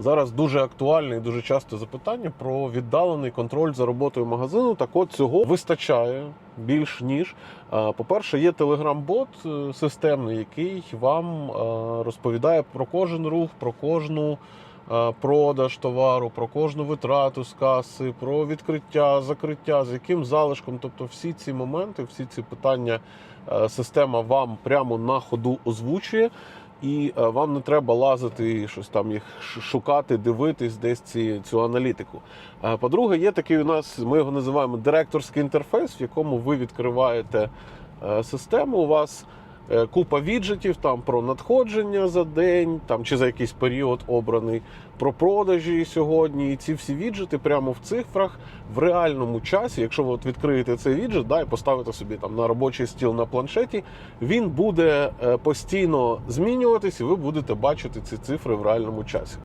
Зараз дуже актуальне і дуже часте запитання про віддалений контроль за роботою магазину. Так от цього вистачає більш ніж. Е, По-перше, є телеграм-бот е, системний, який вам е, розповідає про кожен рух, про кожну продаж товару, про кожну витрату з каси, про відкриття, закриття, з яким залишком. Тобто, всі ці моменти, всі ці питання система вам прямо на ходу озвучує. І е, вам не треба лазити щось там їх шукати, дивитись десь ці, цю аналітику. Е, По-друге, є такий у нас, ми його називаємо директорський інтерфейс, в якому ви відкриваєте е, систему. У вас купа віджитів там про надходження за день, там чи за якийсь період обраний, про продажі сьогодні. І ці всі віджити прямо в цифрах в реальному часі. Якщо ви от відкриєте цей віджит, да, і поставите собі там на робочий стіл на планшеті, він буде е, постійно змінюватись, і ви будете бачити ці цифри в реальному часі.